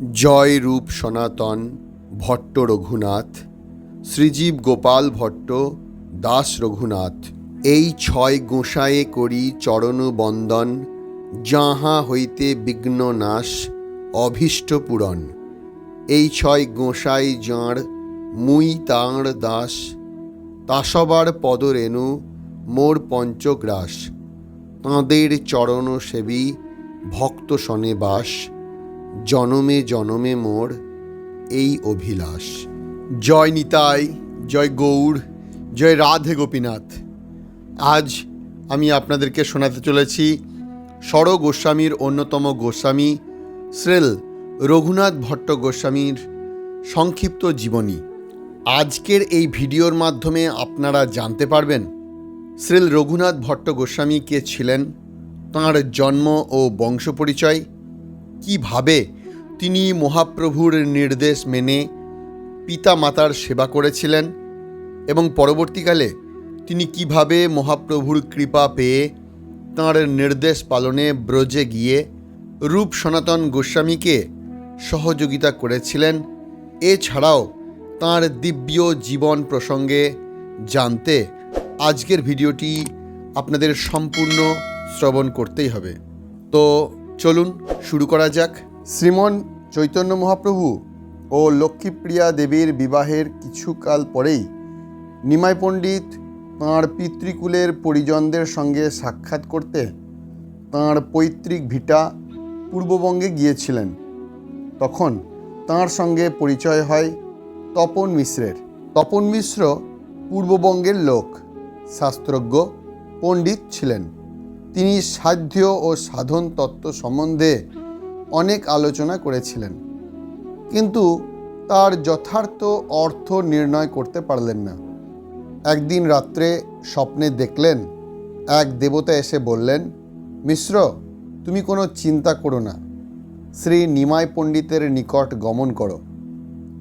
জয় রূপ সনাতন ভট্ট রঘুনাথ, শ্রীজীব গোপাল ভট্ট, দাস রঘুনাথ, এই ছয় গোসাঁয়ে করি চরণ বন্দন, যাহা হইতে বিঘ্ন নাশ, অভীষ্ট পূরণ। এই ছয় গোসাই যাঁর মুই তাঁর দাস তাসবার পদরেণু মোর পঞ্চগ্রাস। তাঁদের চরণ সেবী ভক্ত সনে বাস জনমে জনমে মোর এই অভিলাষ। জয় নিতাই, জয় গৌর জয় রাধে গোপীনাথ। আজ আমি আপনাদেরকে শোনাতে চলেছি সর গোস্বামীর অন্যতম গোস্বামী শ্রেল রঘুনাথ ভট্ট গোস্বামীর সংক্ষিপ্ত জীবনী। আজকের এই ভিডিওর মাধ্যমে আপনারা জানতে পারবেন শ্রীল রঘুনাথ ভট্ট গোস্বামী কে ছিলেন, তাঁর জন্ম ও বংশ পরিচয় কীভাবে তিনি মহাপ্রভুর নির্দেশ মেনে পিতা মাতার সেবা করেছিলেন এবং পরবর্তীকালে তিনি কীভাবে মহাপ্রভুর কৃপা পেয়ে তাঁর নির্দেশ পালনে ব্রজে গিয়ে রূপ সনাতন গোস্বামীকে সহযোগিতা করেছিলেন, এছাড়াও তাঁর দিব্য জীবন প্রসঙ্গে জানতে আজকের ভিডিওটি আপনাদের সম্পূর্ণ শ্রবণ করতেই হবে। তো চলুন শুরু করা যাক। শ্রীমন চৈতন্য মহাপ্রভু ও লক্ষ্মীপ্রিয়া দেবীর বিবাহের কিছুকাল পরেই নিমাই পণ্ডিত তাঁর পিতৃকুলের পরিজনদের সঙ্গে সাক্ষাৎ করতে তাঁর পৈতৃক ভিটা পূর্ববঙ্গে গিয়েছিলেন। তখন তাঁর সঙ্গে পরিচয় হয় তপন মিশ্রের। তপন মিশ্র পূর্ববঙ্গের লোক, শাস্ত্রজ্ঞ, পণ্ডিত ছিলেন। তিনি সাধ্য ও সাধন তত্ত্ব সম্বন্ধে অনেক আলোচনা করেছিলেন। কিন্তু তার যথার্থ অর্থ নির্ণয় করতে পারলেন না। একদিন রাত্রে স্বপ্নে দেখলেন, এক দেবতা এসে বললেন, মিশ্র, তুমি কোনো চিন্তা করো না। শ্রী নিমাই পণ্ডিতের নিকট গমন করো।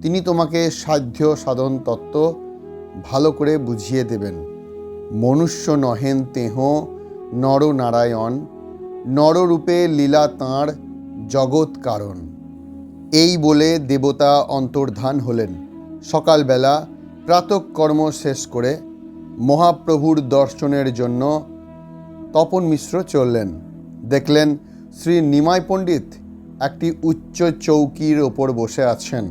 তিনি তোমাকে সাধ্য সাধন তত্ত্ব ভালো করে বুঝিয়ে দেবেন। মনুষ্য নহেন তেহ নরনারায়ণ, নররূপে লীলা তাঁর জগৎ কারণ। এই বলে দেবতা অন্তর্ধান হলেন। সকালবেলা প্রাতকর্ম শেষ করে মহাপ্রভুর দর্শনের জন্য তপন মিশ্র চললেন। দেখলেন শ্রী নিমাই পণ্ডিত একটি উচ্চ চৌকির ওপর বসে আছেন।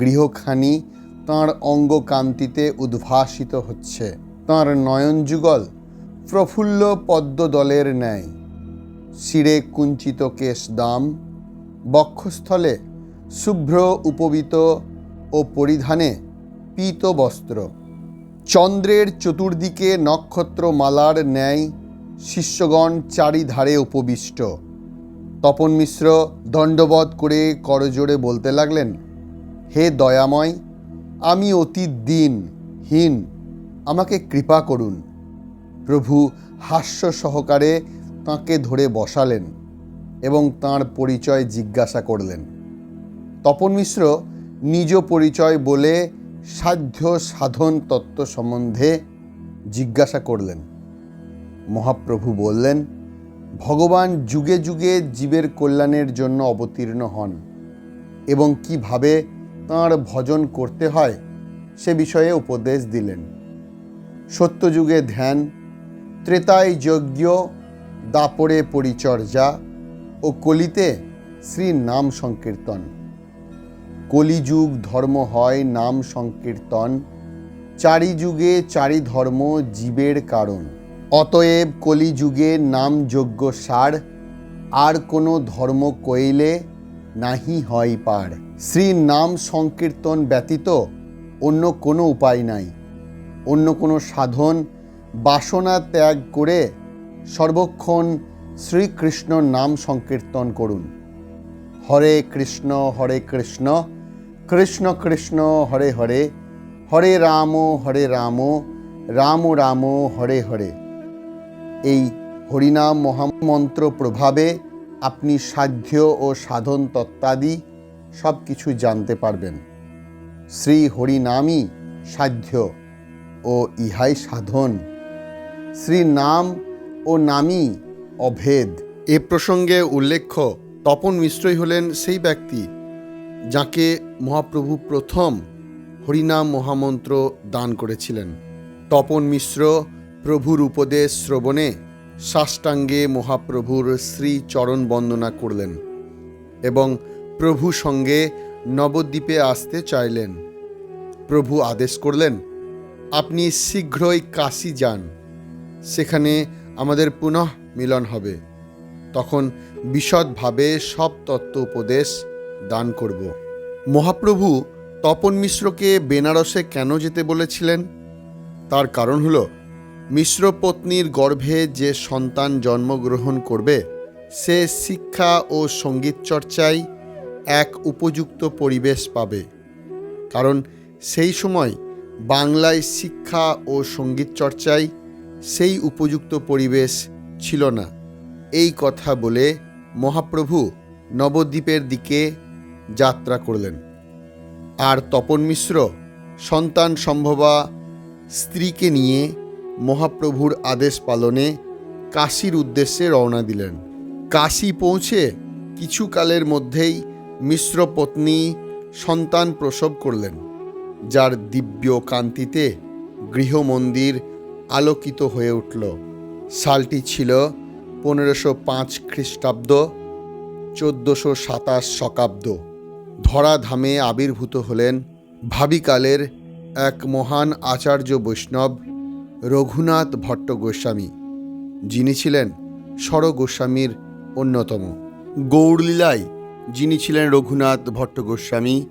গৃহখানি তাঁর অঙ্গকান্তিতে উদ্ভাসিত হচ্ছে। তাঁর নয়নযুগল প্রফুল্ল পদ্মদলের ন্যায়। শিরে কুঞ্চিত কেশ দাম, বক্ষস্থলে শুভ্র উপবিত ও পরিধানে পীত বস্ত্র। চন্দ্রের চতুর্দিকে নক্ষত্রমালার ন্যায় শিষ্যগণ চারিধারে উপবিষ্ট। তপন মিশ্র দণ্ডবধ করে করজোড়ে বলতে লাগলেন, হে দয়াময়, আমি অতি দিন হীন আমাকে কৃপা করুন। প্রভু হাস্য সহকারে তাঁকে ধরে বসালেন এবং তাঁর পরিচয় জিজ্ঞাসা করলেন। তপন মিশ্র নিজ পরিচয় বলে সাধ্য সাধন তত্ত্ব সম্বন্ধে জিজ্ঞাসা করলেন। মহাপ্রভু বললেন, ভগবান যুগে যুগে জীবের কল্যাণের জন্য অবতীর্ণ হন এবং কীভাবে তাঁর ভজন করতে হয় সে বিষয়ে উপদেশ দিলেন। সত্যযুগে ধ্যান ত্রেতায় যজ্ঞ, দাপরে পরিচর্যা ও কলিতে শ্রী নাম সংকীর্তন। কলিযুগ ধর্ম হয় নাম সংকীর্তন চারি যুগে চারি ধর্ম জীবের কারণ। অতএব কলিযুগে নাম যজ্ঞ সার, আর কোনো ধর্ম কইলে নাহি হয় পার। শ্রী নাম সংকীর্তন ব্যতীত অন্য কোনো উপায় নাই। অন্য কোনো সাধন বাসনা ত্যাগ করে সর্বক্ষণ শ্রীকৃষ্ণ নাম সংকীর্তন করুন। হরে কৃষ্ণ হরে কৃষ্ণ কৃষ্ণ কৃষ্ণ, হরে হরে হরে রাম হরে রাম রাম রাম, হরে হরে। এই হরিনাম মহামন্ত্র প্রভাবে আপনি সাধ্য ও সাধন তত্ত্বাদি সব কিছু জানতে পারবেন। শ্রী হরিনামই সাধ্য ও ইহাই সাধন। শ্রী নাম ও নামই অভেদ। এ প্রসঙ্গে উল্লেখ্য, তপন মিশ্রই হলেন সেই ব্যক্তি যাকে মহাপ্রভু প্রথম হরিনাম মহামন্ত্র দান করেছিলেন। তপন মিশ্র প্রভুর উপদেশ শ্রবণে সাষ্টাঙ্গে মহাপ্রভুর শ্রী চরণ বন্দনা করলেন এবং প্রভু সঙ্গে নবদ্বীপে আসতে চাইলেন। প্রভু আদেশ করলেন, আপনি শীঘ্রই কাশী যান। সেখানে আমাদের পুনঃ মিলন হবে। তখন বিশদভাবে সব তত্ত্ব উপদেশ দান করব। মহাপ্রভু তপন মিশ্রকে বেনারসে কেন যেতে বলেছিলেন? তার কারণ হল, মিশ্র পত্নীর গর্ভে যে সন্তান জন্মগ্রহণ করবে, সে শিক্ষা ও সংগীত চর্চায় এক উপযুক্ত পরিবেশ পাবে। কারণ সেই সময় বাংলায় শিক্ষা ও সংগীত চর্চায় সেই উপযুক্ত পরিবেশ ছিল না। এই কথা বলে মহাপ্রভু নবদ্বীপের দিকে যাত্রা করলেন। আর তপন মিশ্র সন্তান সম্ভবা স্ত্রীকে নিয়ে মহাপ্রভুর আদেশ পালনে কাশীর উদ্দেশ্যে রওনা দিলেন। কাশী পৌঁছে কিছুকালের মধ্যেই মিশ্র পত্নী সন্তান প্রসব করলেন, যার দিব্য কান্তিতে গৃহমন্দির আলোকিত হয়ে উঠল। সালটি ছিল পনেরোশো পাঁচ খ্রিস্টাব্দ, চোদ্দোশো সাতাশ শকাব্দ। ধরাধামে আবির্ভূত হলেন ভাবিকালের এক মহান আচার্য বৈষ্ণব রঘুনাথ ভট্ট গোস্বামী যিনি ছিলেন স্বর গোস্বামীর অন্যতম। গৌড়লীলায় যিনি ছিলেন রঘুনাথ ভট্ট গোস্বামী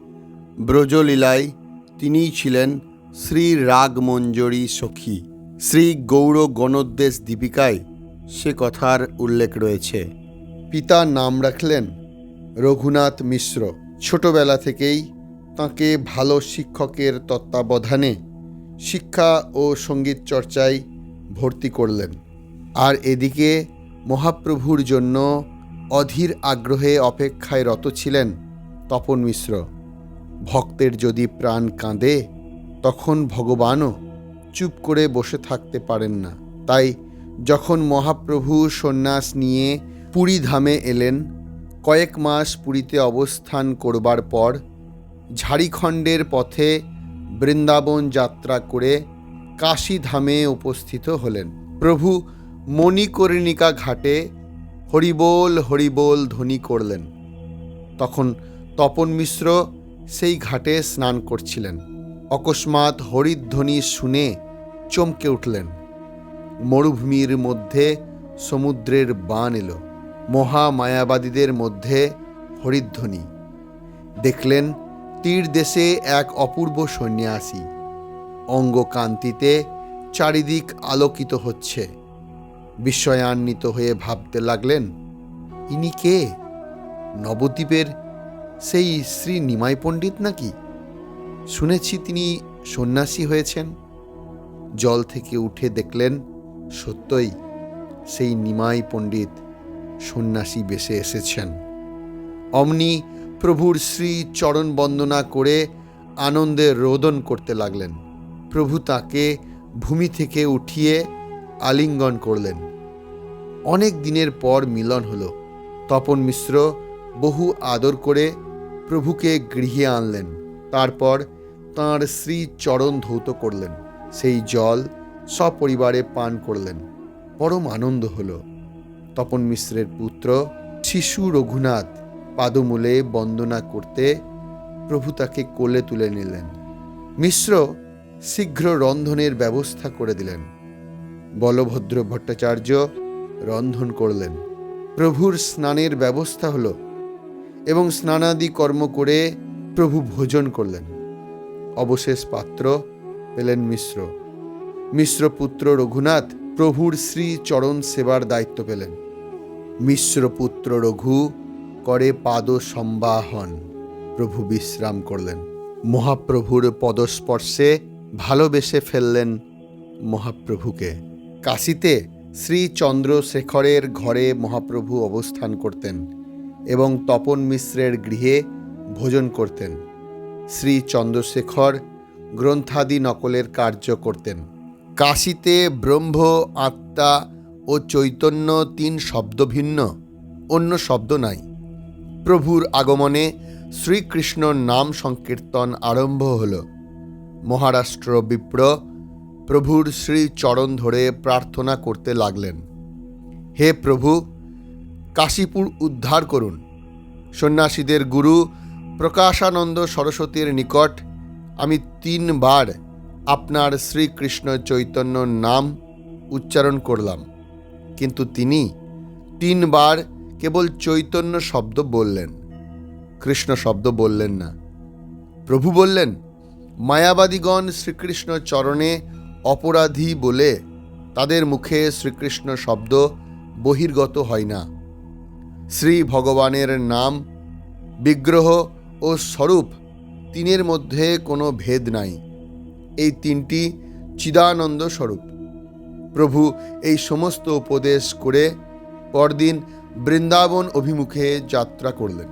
ব্রজলীলায় তিনিই ছিলেন শ্রী রাগমঞ্জরী সখী। শ্রী গৌর গণোদ্দেশ দীপিকায় সে কথার উল্লেখ রয়েছে। পিতা নাম রাখলেন রঘুনাথ মিশ্র। ছোটবেলা থেকেই তাঁকে ভালো শিক্ষকের তত্ত্বাবধানে শিক্ষা ও সংগীত চর্চায় ভর্তি করলেন। আর এদিকে মহাপ্রভুর জন্য অধীর আগ্রহে অপেক্ষায় রত ছিলেন তপন মিশ্র। ভক্তের যদি প্রাণ কাঁদে, তখন ভগবানও চুপ করে বসে থাকতে পারেন না। তাই যখন মহাপ্রভু সন্ন্যাস নিয়ে পুরী ধামে এলেন, কয়েক মাস পুরীতে অবস্থান করবার পর ঝাড়িখণ্ডের পথে বৃন্দাবন যাত্রা করে কাশী ধামে উপস্থিত হলেন। প্রভু মণিকর্ণিকা ঘাটে হরিবোল হরিবোল ধ্বনি করলেন। তখন তপন মিশ্র সেই ঘাটে স্নান করছিলেন। অকস্মাৎ হরিধ্বনি শুনে চমকে উঠলেন। মরুভূমির মধ্যে সমুদ্রের বান এলো। মহা মায়াবাদীদের মধ্যে হরিধ্বনি। দেখলেন তীর দেশে এক অপূর্ব সন্ন্যাসী। অঙ্গকান্তিতে চারিদিক আলোকিত হচ্ছে। বিস্ময়ান্বিত হয়ে ভাবতে লাগলেন, ইনি কে? নবদ্বীপের সেই শ্রী নিমাই পণ্ডিত নাকি? শুনেছি তিনি সন্ন্যাসী হয়েছেন। জল থেকে উঠে দেখলেন, সত্যই সেই নিমাই পণ্ডিত সন্ন্যাসী বেশে এসেছেন। অমনি প্রভুর শ্রী চরণ বন্দনা করে আনন্দে রোদন করতে লাগলেন। প্রভু তাকে ভূমি থেকে উঠিয়ে আলিঙ্গন করলেন। অনেক দিনের পর মিলন হলো। তপন মিশ্র বহু আদর করে প্রভুকে গৃহে আনলেন। তারপর তাঁর শ্রী চরণ ধৌত করলেন। সেই জল সপরিবারে পান করলেন। পরম আনন্দ হল। তপন মিশ্রের পুত্র শিশু রঘুনাথ পাদমূলে বন্দনা করতে প্রভু তাকে কোলে তুলে নিলেন। মিশ্র শীঘ্র রন্ধনের ব্যবস্থা করে দিলেন। বলভদ্র ভট্টাচার্য রন্ধন করলেন। প্রভুর স্নানের ব্যবস্থা হলো এবং স্নানাদি কর্ম করে প্রভু ভোজন করলেন। অবশেষ পাত্র পেলেন মিশ্র। মিশ্র পুত্র রঘুনাথ প্রভুর শ্রী চরণ সেবার দায়িত্ব পেলেন। মিশ্র পুত্র রঘু করে পাদ সম্বাহন। প্রভু বিশ্রাম করলেন। মহাপ্রভুর পদস্পর্শে ভালোবেসে ফেললেন মহাপ্রভুকে। কাশীতে শ্রী চন্দ্রশেখরের ঘরে মহাপ্রভু অবস্থান করতেন এবং তপন মিশ্রের গৃহে ভোজন করতেন। শ্রী চন্দ্রশেখর গ্রন্থাদি নকলের কার্য করতেন। কাশীতে ব্রহ্ম, আত্মা ও চৈতন্য তিন শব্দ ভিন্ন, অন্য শব্দ নাই। প্রভুর আগমনে শ্রীকৃষ্ণ নাম সংকীর্তন আরম্ভ হল। মহারাষ্ট্র বিপ্র প্রভুর শ্রী চরণ ধরে প্রার্থনা করতে লাগলেন। হে প্রভু, কাশীপুর উদ্ধার করুন। সন্ন্যাসীদের গুরু প্রকাশানন্দ সরস্বতীর নিকট আমি তিনবার আপনার শ্রীকৃষ্ণ চৈতন্য নাম উচ্চারণ করলাম, কিন্তু তিনি তিনবার কেবল চৈতন্য শব্দ বললেন। কৃষ্ণ শব্দ বললেন না। প্রভু বললেন, মায়াবাদীগণ শ্রীকৃষ্ণ চরণে অপরাধী বলে তাদের মুখে শ্রীকৃষ্ণ শব্দ বহির্গত হয় না। শ্রী ভগবানের নাম বিগ্রহ ও স্বরূপ তিনের মধ্যে কোনো ভেদ নাই। এই তিনটি চিদানন্দ স্বরূপ। প্রভু এই সমস্ত উপদেশ করে পরদিন বৃন্দাবন অভিমুখে যাত্রা করলেন।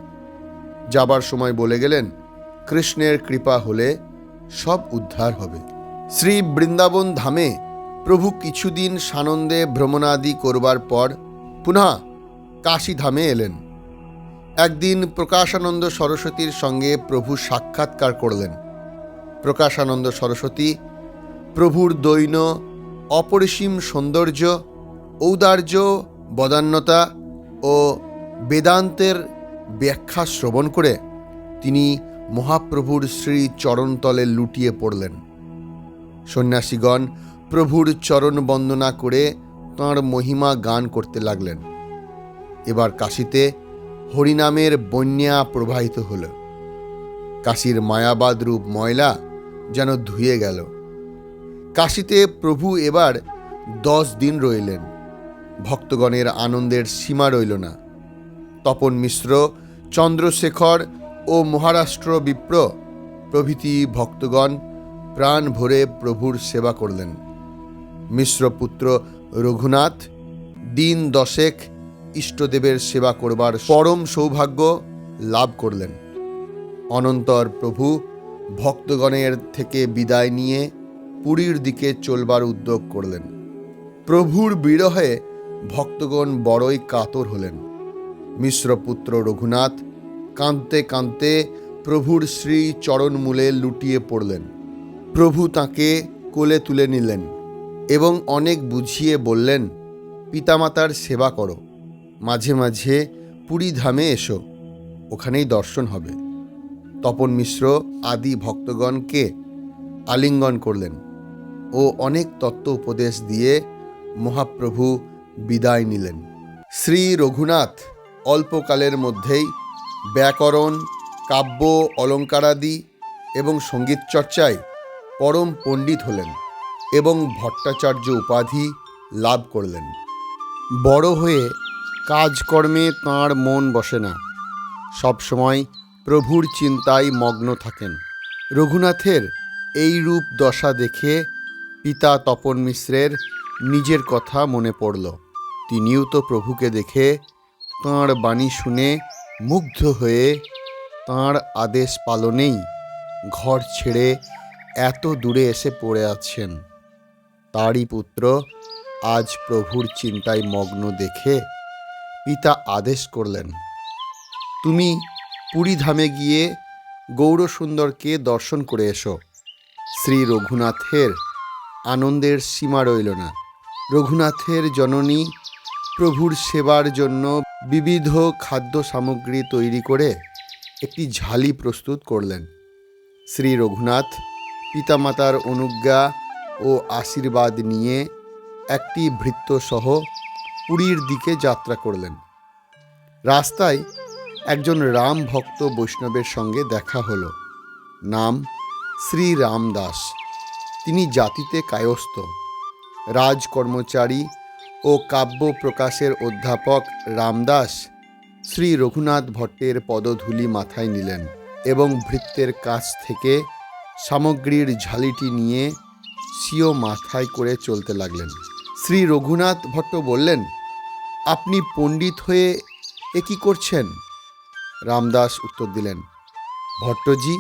যাবার সময় বলে গেলেন, কৃষ্ণের কৃপা হলে সব উদ্ধার হবে। শ্রী বৃন্দাবন ধামে প্রভু কিছুদিন সানন্দে ভ্রমণাদি করবার পর পুনঃ কাশী ধামে এলেন। একদিন প্রকাশানন্দ সরস্বতীর সঙ্গে প্রভু সাক্ষাৎকার করলেন। প্রকাশানন্দ সরস্বতী, প্রভুর দৈন, অপরিসীম সৌন্দর্য, ঔদার্য, বদান্যতা ও বেদান্তের ব্যাখ্যা শ্রবণ করে তিনি মহাপ্রভুর শ্রী চরণতলে লুটিয়ে পড়লেন। সন্ন্যাসীগণ প্রভুর চরণ বন্দনা করে তাঁর মহিমা গান করতে লাগলেন। এবার কাশীতে হরিনামের বন্যা প্রবাহিত হল। কাশীর মায়াবাদ রূপ ময়লা যেন ধুয়ে গেল। কাশীতে প্রভু এবার দশ দিন রইলেন। ভক্তগণের আনন্দের সীমা রইল না। তপন মিশ্র, চন্দ্রশেখর ও মহারাষ্ট্র বিপ্র প্রভৃতি ভক্তগণ প্রাণ ভরে প্রভুর সেবা করলেন। মিশ্রপুত্র রঘুনাথ, দিন দশেক ইষ্টদেবের সেবা করবার পরম সৌভাগ্য লাভ করলেন। অনন্তর প্রভু ভক্তগণের থেকে বিদায় নিয়ে পুরীর দিকে চলবার উদ্যোগ করলেন। প্রভুর বিরহে ভক্তগণ বড়ই কাতর হলেন। মিশ্রপুত্র রঘুনাথ কাঁদতে কাঁদতে প্রভুর শ্রী চরণমূলে লুটিয়ে পড়লেন। প্রভু তাকে কোলে তুলে নিলেন এবং অনেক বুঝিয়ে বললেন, পিতামাতার সেবা করো। মাঝে মাঝে পুরী ধামে এসো, ওখানেই দর্শন হবে। তপন মিশ্র আদি ভক্তগণকে আলিঙ্গন করলেন ও অনেক তত্ত্ব উপদেশ দিয়ে মহাপ্রভু বিদায় নিলেন। শ্রী রঘুনাথ অল্পকালের মধ্যেই ব্যাকরণ, কাব্য, অলঙ্কারাদি এবং সংগীত চর্চায় পরম পণ্ডিত হলেন এবং ভট্টাচার্য উপাধি লাভ করলেন। বড় হয়ে কাজকর্মে তাঁর মন বসে না। সবসময় প্রভুর চিন্তায় মগ্ন থাকেন। রঘুনাথের এই রূপ দশা দেখে পিতা তপন মিশ্রের নিজের কথা মনে পড়ল। তিনিও তো প্রভুকে দেখে তাঁর বাণী শুনে মুগ্ধ হয়ে তাঁর আদেশ পালনেই ঘর ছেড়ে এত দূরে এসে পড়ে আছেন। তারই পুত্র আজ প্রভুর চিন্তায় মগ্ন দেখে পিতা আদেশ করলেন, তুমি পুরী ধামে গিয়ে গৌরসুন্দরকে দর্শন করে এসো। শ্রী রঘুনাথের আনন্দের সীমা রইল না। রঘুনাথের জননী প্রভুর সেবার জন্য বিবিধ খাদ্য সামগ্রী তৈরি করে একটি ঝালি প্রস্তুত করলেন। শ্রী রঘুনাথ পিতামাতার অনুজ্ঞা ও আশীর্বাদ নিয়ে একটি ভৃত্যসহ পুরীর দিকে যাত্রা করলেন। রাস্তায় একজন রাম ভক্ত বৈষ্ণবের সঙ্গে দেখা হলো। নাম শ্রী রামদাস তিনি জাতিতে কায়স্থ। রাজকর্মচারী ও কাব্য প্রকাশের অধ্যাপক রামদাস শ্রী রঘুনাথ ভট্টের পদধূলি মাথায় নিলেন এবং ভৃত্যের কাছ থেকে সামগ্রীর ঝালিটি নিয়ে সিও মাথায় করে চলতে লাগলেন। শ্রী রঘুনাথ ভট্ট বললেন, আপনি পণ্ডিত হয়ে এ কী করছেন? রামদাস উত্তর দিলেন, ভট্টজি,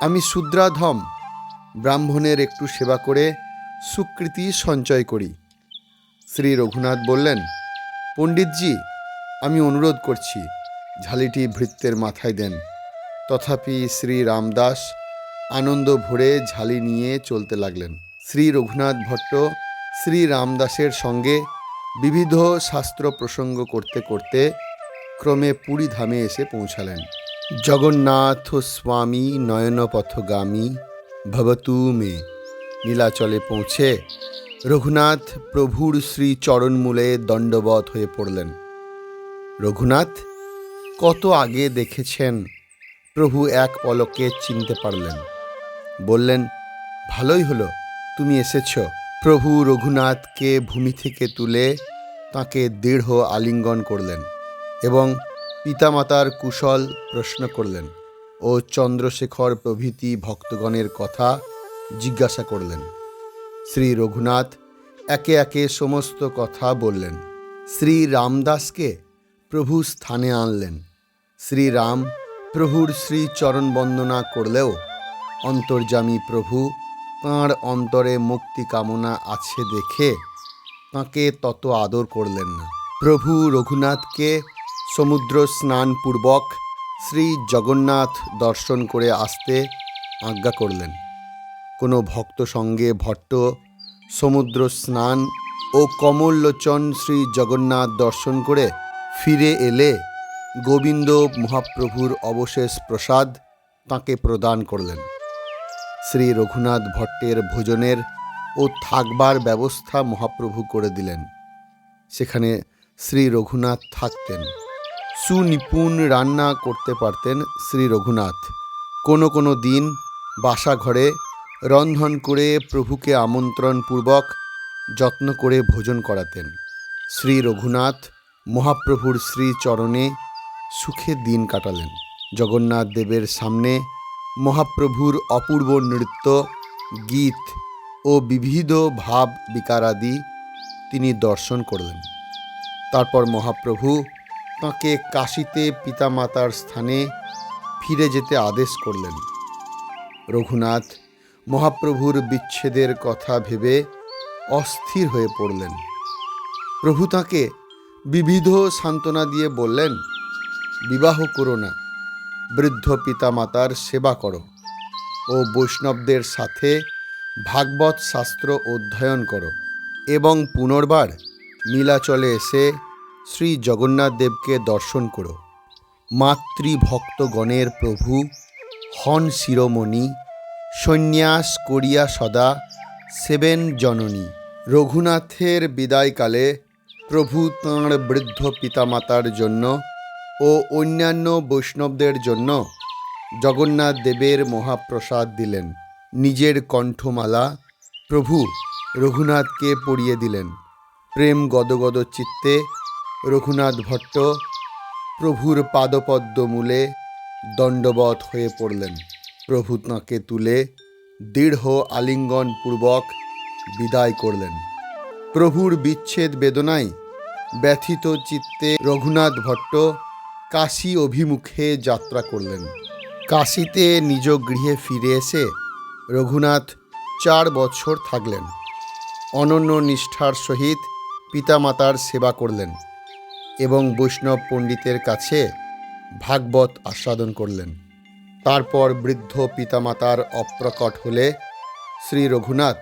আমি শূদ্রাধম, ব্রাহ্মণের একটু সেবা করে সুকৃতি সঞ্চয় করি। শ্রী রঘুনাথ বললেন, পণ্ডিতজি, আমি অনুরোধ করছি, ঝালিটি ভৃত্যের মাথায় দেন। তথাপি শ্রী রামদাস আনন্দ ভরে ঝালি নিয়ে চলতে লাগলেন। শ্রী রঘুনাথ ভট্ট শ্রী রামদাসের সঙ্গে বিবিধ শাস্ত্র প্রসঙ্গ করতে করতে ক্রমে পুরী ধামে এসে পৌঁছালেন। জগন্নাথ স্বামী নয়নপথগামী ভবতু মে। নীলাচলে পৌঁছে রঘুনাথ প্রভুর শ্রী চরণমূলে দণ্ডবত হয়ে পড়লেন। রঘুনাথ, কত আগে দেখেছেন? প্রভু এক পলকে চিনতে পারলেন। বললেন, ভালোই হলো, তুমি এসেছ। প্রভু রঘুনাথকে ভূমি থেকে তুলে তাকে দৃঢ় আলিঙ্গন করলেন এবং পিতামাতার কুশল প্রশ্ন করলেন ও চন্দ্রশেখর প্রভৃতি ভক্তগণের কথা জিজ্ঞাসা করলেন। শ্রী রঘুনাথ একে একে সমস্ত কথা বললেন। শ্রী রামদাসকে প্রভু স্থানে আনলেন। শ্রীরাম প্রভুর শ্রী চরণ বন্দনা করলেও অন্তর্যামী প্রভু তাঁর অন্তরে মুক্তি কামনা আছে দেখে তাঁকে তত আদর করলেন না। প্রভু রঘুনাথকে সমুদ্র স্নানপূর্বক শ্রী জগন্নাথ দর্শন করে আসতে আজ্ঞা করলেন। কোনো ভক্ত সঙ্গে ভট্ট, সমুদ্র স্নান ও কমললোচন শ্রী জগন্নাথ দর্শন করে ফিরে এলে গোবিন্দ মহাপ্রভুর অবশেষ প্রসাদ তাঁকে প্রদান করলেন। শ্রী রঘুনাথ ভট্টের ভোজনের ও থাকবার ব্যবস্থা মহাপ্রভু করে দিলেন। সেখানে শ্রী রঘুনাথ থাকতেন। সুনিপুণ রান্না করতে পারতেন শ্রী রঘুনাথ। কোনো কোনো দিন বাসা ঘরে রন্ধন করে প্রভুকে আমন্ত্রণপূর্বক যত্ন করে ভোজন করাতেন। শ্রী রঘুনাথ মহাপ্রভুর শ্রীচরণে সুখে দিন কাটালেন। জগন্নাথ দেবের সামনে মহাপ্রভুর অপূর্ব নৃত্য, গীত ও বিবিধ ভাব বিকারাদি তিনি দর্শন করলেন। তারপর মহাপ্রভু তাঁকে কাশিতে পিতামাতার স্থানে ফিরে যেতে আদেশ করলেন। রঘুনাথ মহাপ্রভুর বিচ্ছেদের কথা ভেবে অস্থির হয়ে পড়লেন। প্রভু তাঁকে বিবিধ সান্ত্বনা দিয়ে বললেন, বিবাহ করো না বৃদ্ধ পিতামাতার সেবা করো ও বৈষ্ণবদের সাথে ভাগবত শাস্ত্র অধ্যয়ন করো এবং পুনর্বার নীলাচলে এসে শ্রী জগন্নাথ দেবকে দর্শন করো। মাতৃভক্তগণের প্রভু হন শিরোমণি, সন্ন্যাস করিয়া সদা সেবেন জননী। রঘুনাথের বিদায়কালে প্রভু তাঁর বৃদ্ধ পিতামাতার জন্য ও অন্যান্য বৈষ্ণবদের জন্য জগন্নাথ দেবের মহাপ্রসাদ দিলেন। নিজের কণ্ঠমালা প্রভু রঘুনাথকে পড়িয়ে দিলেন। প্রেম গদগদ চিত্তে রঘুনাথ ভট্ট প্রভুর পাদপদ্ম মূলে দণ্ডবত হয়ে পড়লেন। প্রভু তাঁকে তুলে দৃঢ় আলিঙ্গনপূর্বক বিদায় করলেন। প্রভুর বিচ্ছেদ বেদনায় ব্যথিত চিত্তে রঘুনাথ ভট্ট কাশী অভিমুখে যাত্রা করলেন। কাশীতে নিজ গৃহে ফিরে এসে রঘুনাথ চার বছর থাকলেন। অনন্য নিষ্ঠার সহিত পিতামাতার সেবা করলেন এবং বৈষ্ণব পণ্ডিতের কাছে ভাগবত আস্বাদন করলেন। তারপর বৃদ্ধ পিতামাতার অপ্রকট হলে শ্রী রঘুনাথ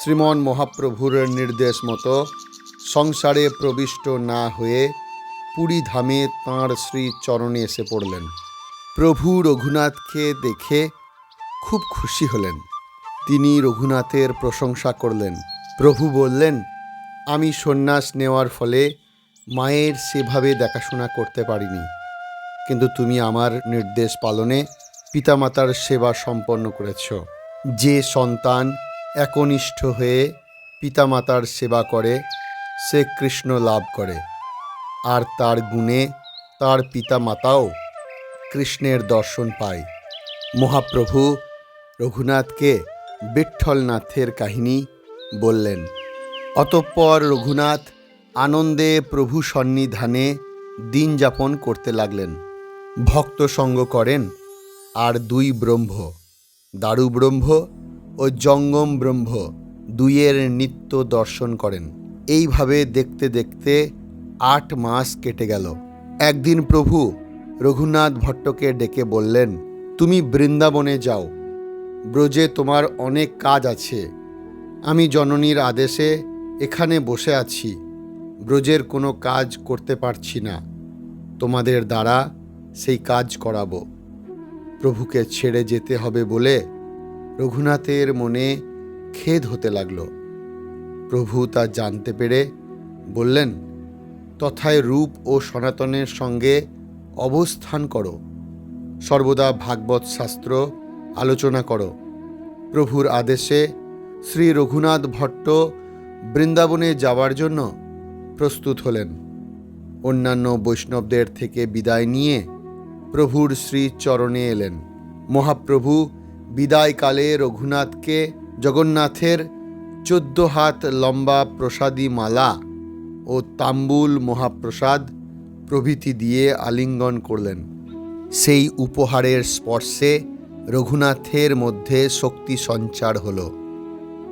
শ্রীমন মহাপ্রভুর নির্দেশ মতো সংসারে প্রবিষ্ট না হয়ে পুরী ধামে তাঁর শ্রী চরণে এসে পড়লেন। প্রভু রঘুনাথকে দেখে খুব খুশি হলেন। তিনি রঘুনাথের প্রশংসা করলেন। প্রভু বললেন, আমি সন্ন্যাস নেওয়ার ফলে মায়ের সেভাবে দেখাশোনা করতে পারিনি। কিন্তু তুমি আমার নির্দেশ পালনে পিতামাতার সেবা সম্পন্ন করেছ। যে সন্তান একনিষ্ঠ হয়ে পিতামাতার সেবা করে, সে কৃষ্ণ লাভ করে। আর তার গুণে তার পিতামাতাও কৃষ্ণের দর্শন পায়। মহাপ্রভু রঘুনাথকে বিঠ্ঠলনাথের কাহিনী বললেন, অতঃপর রঘুনাথ আনন্দে প্রভু সন্নিধানে দিন যাপন করতে লাগলেন। ভক্ত সঙ্গ করেন আর দুই ব্রহ্ম, দারু ব্রহ্ম ও জঙ্গম ব্রহ্ম দুইয়ের নিত্য দর্শন করেন। এইভাবে দেখতে দেখতে আট মাস কেটে গেল। একদিন প্রভু রঘুনাথ ভট্টকে ডেকে বললেন, তুমি বৃন্দাবনে যাও। ব্রজে তোমার অনেক কাজ আছে। আমি জননীর আদেশে এখানে বসে আছি। ব্রজের কোনো কাজ করতে পারছি না। তোমাদের দ্বারা সেই কাজ করাবো। প্রভুকে ছেড়ে যেতে হবে বলে রঘুনাথের মনে খেদ হতে লাগল। প্রভু তা জানতে পেরে বললেন তথায় রূপ ও সনাতনের সঙ্গে অবস্থান করো। সর্বদা ভাগবত শাস্ত্র আলোচনা করো। প্রভুর আদেশে শ্রী রঘুনাথ ভট্ট বৃন্দাবনে যাওয়ার জন্য প্রস্তুত হলেন। অন্যান্য বৈষ্ণবদের থেকে বিদায় নিয়ে প্রভুর শ্রী চরণে এলেন। মহাপ্রভু বিদায়কালে রঘুনাথকে জগন্নাথের চোদ্দ হাত লম্বা প্রসাদী মালা ও তাম্বুল মহাপ্রসাদ প্রভৃতি দিয়ে আলিঙ্গন করলেন। সেই উপহারের স্পর্শে রঘুনাথের মধ্যে শক্তি সঞ্চার হল।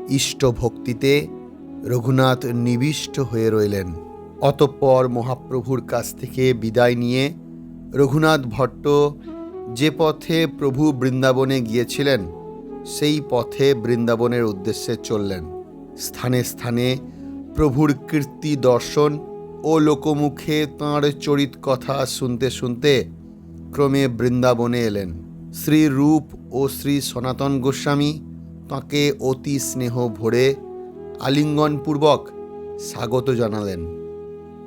ইষ্ট ভক্তিতে রঘুনাথ নিবিষ্ট হয়ে রইলেন। অতঃপর মহাপ্রভুর কাছ থেকে বিদায় নিয়ে রঘুনাথ ভট্ট যে পথে প্রভু বৃন্দাবনে গিয়েছিলেন, সেই পথে বৃন্দাবনের উদ্দেশ্যে চললেন। স্থানে স্থানে প্রভুর কীর্তি দর্শন ও লোকমুখে তাঁর চরিত কথা শুনতে শুনতে ক্রমে বৃন্দাবনে এলেন। শ্রী রূপ ও শ্রী সনাতন গোস্বামী তাঁকে অতি স্নেহ ভরে আলিঙ্গনপূর্বক স্বাগত জানালেন।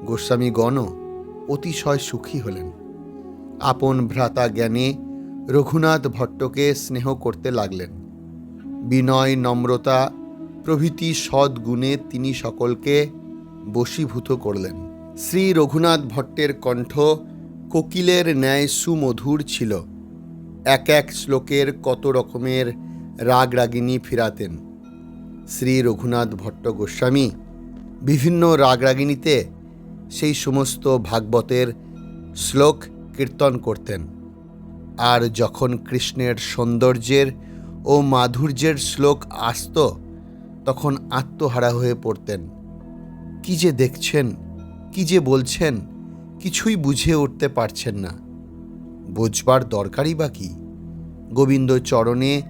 গোস্বামীগণ অতিশয় সুখী হলেন। আপন ভ্রাতা জ্ঞানে রঘুনাথ ভট্টকে স্নেহ করতে লাগলেন। বিনয় নম্রতা প্রভৃতি সদ্গুণে তিনি সকলকে বশীভূত করলেন। শ্রী রঘুনাথ ভট্টের কণ্ঠ কোকিলের ন্যায় সুমধুর ছিল। এক এক শ্লোকের কত রকমের রাগ রাগিনী ফিরাতেন। শ্রী রঘুনাথ ভট্ট গোস্বামী বিভিন্ন রাগ রাগিনীতে সেই সমস্ত ভাগবতের শ্লোক কীর্তন করতেন। আর যখন কৃষ্ণের সৌন্দর্যের ও মাধুর্যের শ্লোক আসত তখন আত্মহারা হয়ে পড়তেন। কি যে দেখছেন, কি যে বলছেন, কিছুই বুঝে উঠতে পারছেন না। বুঝবার দরকারই বা কি? গোবিন্দ চরণে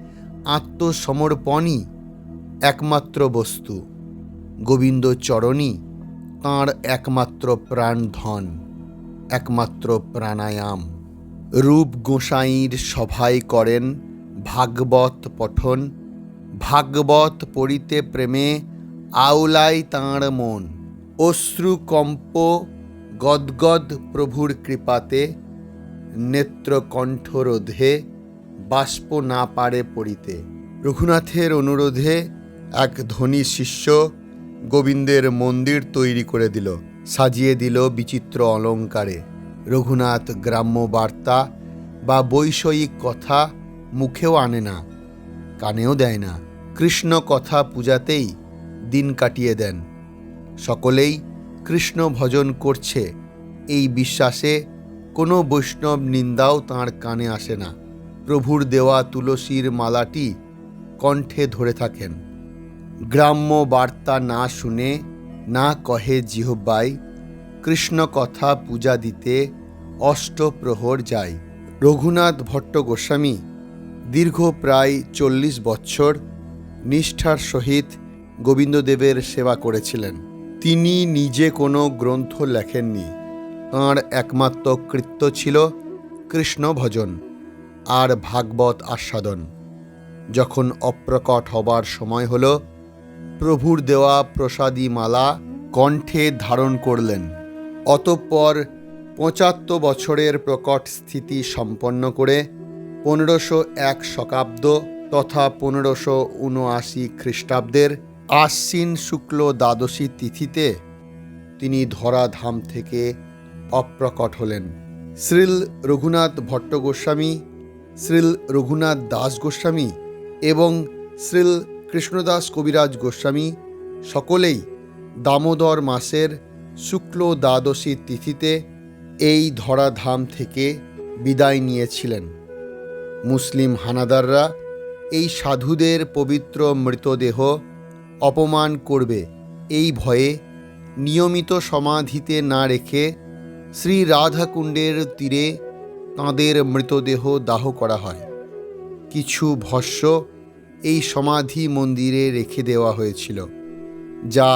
আত্মসমর্পণই একমাত্র বস্তু। গোবিন্দ চরণই তাঁর একমাত্র প্রাণধন, একমাত্র প্রাণায়াম। রূপ গোসাইর সভায় করেন ভাগবত পঠন ভাগবত পড়িতে প্রেমে আওলাই তাঁর মন। অশ্রুকম্প গদগদ প্রভুর কৃপাতে নেত্রকণ্ঠরোধে বাষ্প না পারে পড়িতে। রঘুনাথের অনুরোধে এক ধনী শিষ্য গোবিন্দের মন্দির তৈরি করে দিল, সাজিয়ে দিল বিচিত্র অলঙ্কারে। রঘুনাথ গ্রাম্য বার্তা বা বৈষয়িক কথা মুখেও আনে না, কানেও দেয় না। কৃষ্ণ কথা পূজাতেই দিন কাটিয়ে দেন। সকলেই কৃষ্ণ ভজন করছে। এই বিশ্বাসে কোনো বৈষ্ণব নিন্দাও তাঁর কানে আসে না। প্রভুর দেওয়া তুলসীর মালাটি কণ্ঠে ধরে থাকেন। গ্রাম্য বার্তা না শুনে না কহে জিহব্বাই কৃষ্ণ কথা পূজা দিতে অষ্টপ্রহর যায়। রঘুনাথ ভট্ট গোস্বামী দীর্ঘ প্রায় চল্লিশ বৎসর নিষ্ঠার সহিত গোবিন্দদেবের সেবা করেছিলেন। তিনি নিজে কোনো গ্রন্থ লেখেননি। তাঁর একমাত্র কৃত্য ছিল কৃষ্ণ ভজন আর ভাগবত আস্বাদন। যখন অপ্রকট হবার সময় হল, প্রভুর দেওয়া প্রসাদী মালা কণ্ঠে ধারণ করলেন। অতঃপর পঁচাত্তর বছরের প্রকট স্থিতি সম্পন্ন করে পনেরোশো এক শকাব্দ তথা পনেরোশো উনআশি খ্রিস্টাব্দের আশ্বিন শুক্ল দ্বাদশী তিথিতে তিনি ধরাধাম থেকে অপ্রকট হলেন। শ্রীল রঘুনাথ ভট্ট গোস্বামী শ্রীল রঘুনাথ দাস গোস্বামী এবং শ্রীল কৃষ্ণদাস কবিরাজ গোস্বামী সকলেই দামোদর মাসের শুক্ল দ্বাদশী তিথিতে এই ধরাধাম থেকে বিদায় নিয়েছিলেন। মুসলিম হানাদাররা এই সাধুদের পবিত্র মৃতদেহ অপমান করবে। এই ভয়ে নিয়মিত সমাধিতে না রেখে শ্রী রাধাকুণ্ডের তীরে তাঁদের মৃতদেহ দাহ করা হয়। কিছু ভস্য এই সমাধি মন্দিরে রেখে দেওয়া হয়েছিল, যা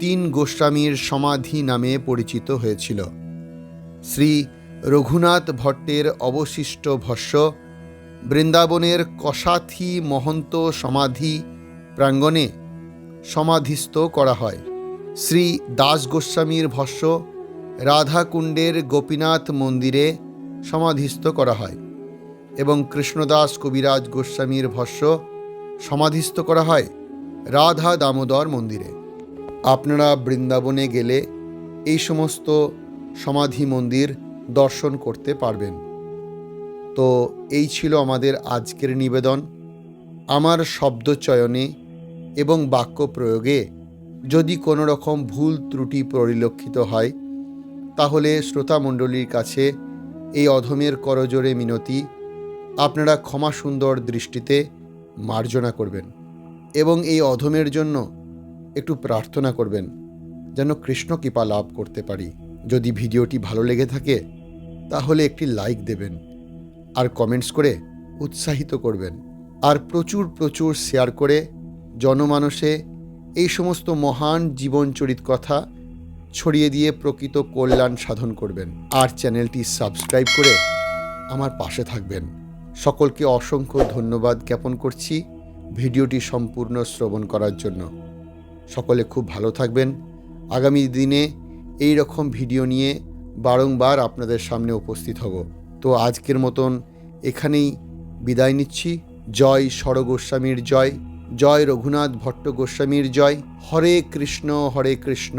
তিন গোস্বামীর সমাধি নামে পরিচিত হয়েছিল। শ্রী রঘুনাথ ভট্টের অবশিষ্ট ভস্য বৃন্দাবনের কসাথি মহন্ত সমাধি প্রাঙ্গণে সমাধিস্থ করা হয়। শ্রী দাস গোস্বামীর ভস্য রাধাকুণ্ডের গোপীনাথ মন্দিরে সমাধিস্থ করা হয় এবং কৃষ্ণদাস কবিরাজ গোস্বামীর ভস্য সমাধিস্থ করা হয় রাধা দামোদর মন্দিরে। আপনারা বৃন্দাবনে গেলে এই সমস্ত সমাধি মন্দির দর্শন করতে পারবেন। তো এই ছিল আমাদের আজকের নিবেদন। আমার শব্দ চয়নে এবং বাক্য প্রয়োগে যদি কোনো রকম ভুল ত্রুটি পরিলক্ষিত হয়, তাহলে শ্রোতামণ্ডলীর কাছে এই অধমের করজোরে মিনতি আপনারা ক্ষমা সুন্দর দৃষ্টিতে মার্জনা করবেন এবং এই অধমের জন্য একটু প্রার্থনা করবেন যেন কৃষ্ণ কৃপা লাভ করতে পারি। যদি ভিডিওটি ভালো লেগে থাকে, তাহলে একটি লাইক দেবেন। আর কমেন্টস করে উৎসাহিত করবেন। আর প্রচুর প্রচুর শেয়ার করে জনমানসে এই সমস্ত মহান জীবনচরিত কথা ছড়িয়ে দিয়ে প্রকৃত কল্যাণ সাধন করবেন। আর চ্যানেলটি সাবস্ক্রাইব করে আমার পাশে থাকবেন। সকলকে অসংখ্য ধন্যবাদ জ্ঞাপন করছি ভিডিওটি সম্পূর্ণ শ্রবণ করার জন্য। সকলে খুব ভালো থাকবেন। আগামী দিনে এই রকম ভিডিও নিয়ে বারংবার আপনাদের সামনে উপস্থিত হব। তো আজকের মতন এখানেই বিদায় নিচ্ছি। জয় সর গোস্বামীর জয় জয় রঘুনাথ ভট্ট গোস্বামীর জয়। হরে কৃষ্ণ হরে কৃষ্ণ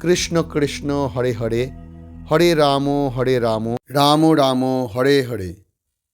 কৃষ্ণ কৃষ্ণ, হরে হরে হরে রাম হরে রাম রাম রাম, হরে হরে।